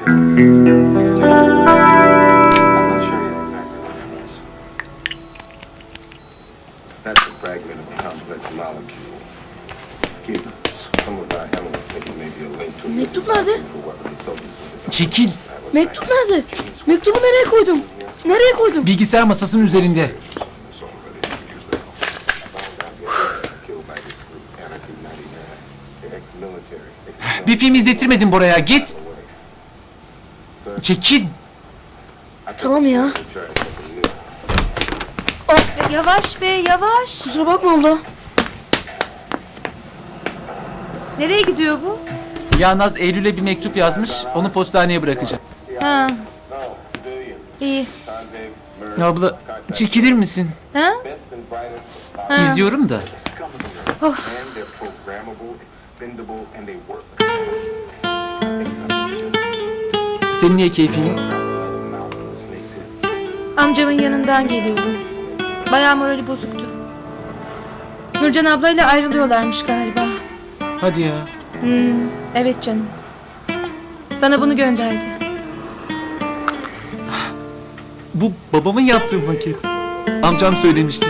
That's a fragment of a complex molecule. Keep some of our elements thinking maybe a link to a Mektup nerede? Çekil. Mektup nerede? Mektubu nereye koydum? Nereye koydum? Bilgisayar masasının üzerinde. Killed by this group, Çekil. Tamam ya. Yavaş be yavaş. Kusura bakma abla. Nereye gidiyor bu? Ya Naz Eylül'e bir mektup yazmış. Onu postaneye bırakacağım. Ha. İyi. Abla çekilir misin? Ha? Ha. İzliyorum da. And Senin niye keyfin yok? Amcamın yanından geliyorum. Bayağı morali bozuktu. Nurcan ablayla ayrılıyorlarmış galiba. Hadi ya. Evet canım. Sana bunu gönderdi. Bu babamın yaptığı maket. Amcam söylemişti.